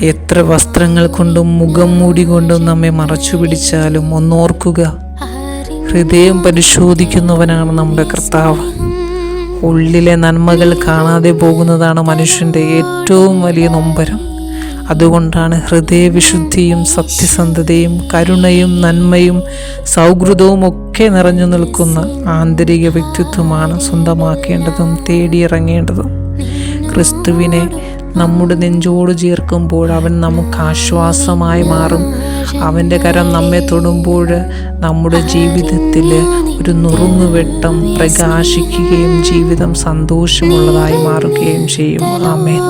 എത്ര വസ്ത്രങ്ങൾ കൊണ്ടും മുഖം മൂടി കൊണ്ടും നമ്മെ മറച്ചു പിടിച്ചാലും ഒന്നോർക്കുക. ഹൃദയം പരിശോധിക്കുന്നവനാണ് നമ്മുടെ കർത്താവ്. ഉള്ളിലെ നന്മകൾ കാണാതെ പോകുന്നതാണ് മനുഷ്യന്റെ ഏറ്റവും വലിയ നൊമ്പരം. അതുകൊണ്ടാണ് ഹൃദയവിശുദ്ധിയും സത്യസന്ധതയും കരുണയും നന്മയും സൗഹൃദവും ഒക്കെ നിറഞ്ഞു നിൽക്കുന്ന ആന്തരിക വ്യക്തിത്വമാണ് സ്വന്തമാക്കേണ്ടതും തേടിയിറങ്ങേണ്ടതും. ക്രിസ്തുവിനെ നമ്മുടെ നെഞ്ചോട് ചേർക്കുമ്പോൾ അവൻ നമുക്ക് ആശ്വാസമായി മാറും. അവന്റെ കരം നമ്മെ തൊടുമ്പോൾ നമ്മുടെ ജീവിതത്തിൽ ഒരു നുറുങ്ങുവെട്ടം പ്രകാശിക്കുകയും ജീവിതം സന്തോഷമുള്ളതായി മാറുകയും ചെയ്യും. ആമേൻ.